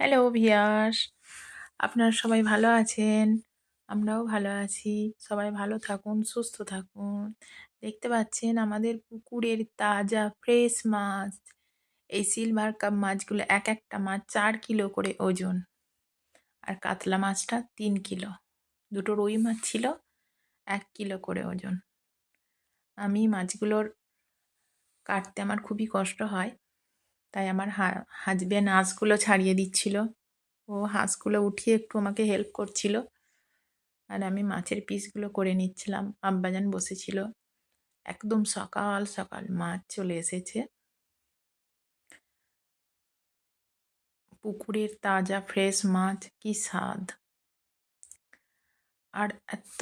Hello ভিয়াস। আপনারা সবাই ভালো আছেন? আমরাও ভালো আছি। সবাই ভালো থাকুন, সুস্থ থাকুন। দেখতে পাচ্ছেন আমাদের পুকুরের তাজা ফ্রেশ মাছ। এই সিলভার কাপ মাছগুলো এক একটা মাছ চার কিলো করে ওজন। আর কাতলা মাছটা তিন কিলো। দুটো রুই মাছ ছিল, এক কিলো করে ওজন। আমি মাছগুলোর কাটতে আমার খুবই কষ্ট হয়। তাই আমার হাজব্যান্ড হাঁসগুলো ছাড়িয়ে দিচ্ছিল। ও হাঁসগুলো উঠিয়ে একটু আমাকে হেল্প করছিল। আর আমি মাছের পিসগুলো করে নিচ্ছিলাম। আব্বাজান বসেছিল। একদম সকাল সকাল মাছ চলে এসেছে। পুকুরের তাজা ফ্রেশ মাছ, কি স্বাদ। আর এত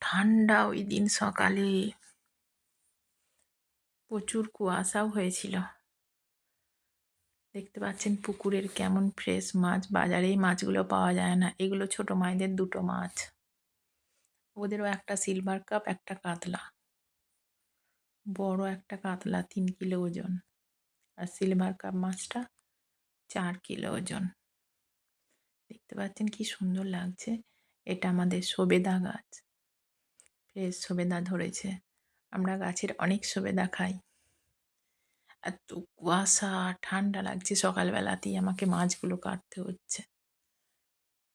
ঠান্ডা ওই দিন সকালে। প্রচুর কুয়াশাও হয়েছিল। দেখতে পাচ্ছেন পুকুরের কেমন ফ্রেশ মাছ। বাজারে এই মাছগুলো পাওয়া যায় না। এগুলো ছোট মায়েদের দুটো মাছ। ওদেরও একটা সিলভার কাপ একটা কাতলা। বড় একটা কাতলা, তিন কিলো ওজন। আর সিলভার কাপ মাছটা চার কিলো ওজন। দেখতে পাচ্ছেন কি সুন্দর লাগছে। এটা আমাদের সবেদা গাছ। ফ্রেশ সবেদা ধরেছে। আমরা গাছের অনেক সবেদা খাই। এত কুয়াশা ঠান্ডা লাগছে সকালবেলাতেই আমাকে মাছগুলো কাটতে হচ্ছে।